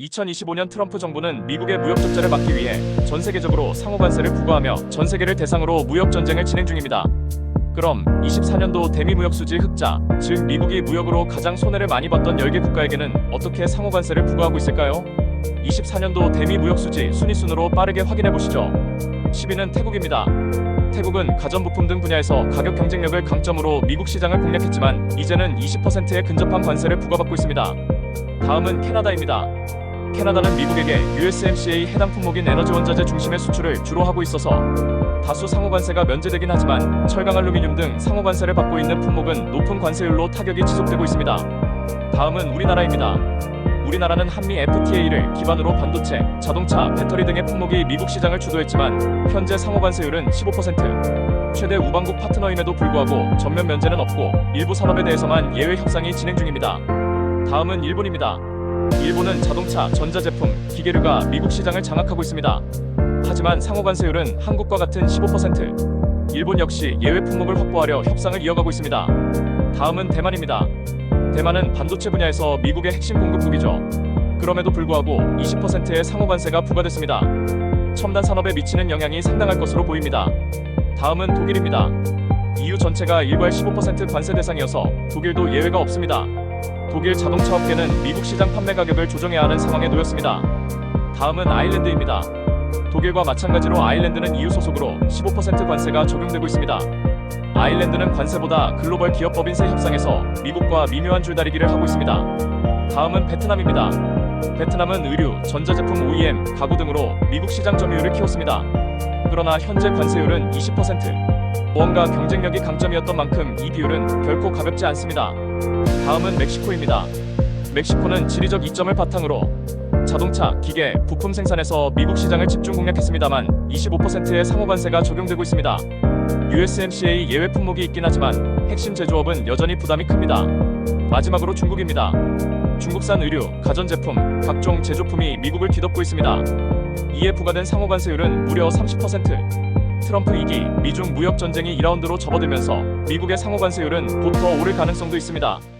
2025년 트럼프 정부는 미국의 무역 적자를 막기 위해 전 세계적으로 상호 관세를 부과하며 전 세계를 대상으로 무역 전쟁을 진행 중입니다. 그럼 24년도 대미 무역 수지 흑자, 즉 미국이 무역으로 가장 손해를 많이 봤던 10개 국가에게는 어떻게 상호 관세를 부과하고 있을까요? 24년도 대미 무역 수지 순위 순으로 빠르게 확인해 보시죠. 10위는 태국입니다. 태국은 가전부품 등 분야에서 가격 경쟁력을 강점으로 미국 시장을 공략했지만 이제는 20%의 근접한 관세를 부과받고 있습니다. 다음은 캐나다입니다. 캐나다는 미국에게 USMCA 해당 품목인 에너지 원자재 중심의 수출을 주로 하고 있어서 다수 상호 관세가 면제되긴 하지만 철강 알루미늄 등 상호 관세를 받고 있는 품목은 높은 관세율로 타격이 지속되고 있습니다. 다음은 우리나라입니다. 우리나라는 한미 FTA를 기반으로 반도체, 자동차, 배터리 등의 품목이 미국 시장을 주도했지만 현재 상호 관세율은 15%. 최대 우방국 파트너임에도 불구하고 전면 면제는 없고 일부 산업에 대해서만 예외 협상이 진행 중입니다. 다음은 일본입니다. 일본은 자동차, 전자제품, 기계류가 미국 시장을 장악하고 있습니다. 하지만 상호 관세율은 한국과 같은 15%. 일본 역시 예외 품목을 확보하려 협상을 이어가고 있습니다. 다음은 대만입니다. 대만은 반도체 분야에서 미국의 핵심 공급국이죠. 그럼에도 불구하고 20%의 상호 관세가 부과됐습니다. 첨단 산업에 미치는 영향이 상당할 것으로 보입니다. 다음은 독일입니다. EU 전체가 일괄 15% 관세 대상이어서 독일도 예외가 없습니다. 독일 자동차 업계는 미국 시장 판매 가격을 조정해야 하는 상황에 놓였습니다. 다음은 아일랜드입니다. 독일과 마찬가지로 아일랜드는 EU 소속으로 15% 관세가 적용되고 있습니다. 아일랜드는 관세보다 글로벌 기업 법인세 협상에서 미국과 미묘한 줄다리기를 하고 있습니다. 다음은 베트남입니다. 베트남은 의류, 전자제품 OEM, 가구 등으로 미국 시장 점유율을 키웠습니다. 그러나 현재 관세율은 20%. 무언가 경쟁력이 강점이었던 만큼 이 비율은 결코 가볍지 않습니다. 다음은 멕시코입니다. 멕시코는 지리적 이점을 바탕으로 자동차, 기계, 부품 생산에서 미국 시장을 집중 공략했습니다만 25%의 상호 관세가 적용되고 있습니다. USMCA 예외 품목이 있긴 하지만 핵심 제조업은 여전히 부담이 큽니다. 마지막으로 중국입니다. 중국산 의류, 가전제품, 각종 제조품이 미국을 뒤덮고 있습니다. 이에 부과된 상호 관세율은 무려 30%. 트럼프 2기 미중 무역 전쟁이 2라운드로 접어들면서 미국의 상호 관세율은 곧더 오를 가능성도 있습니다.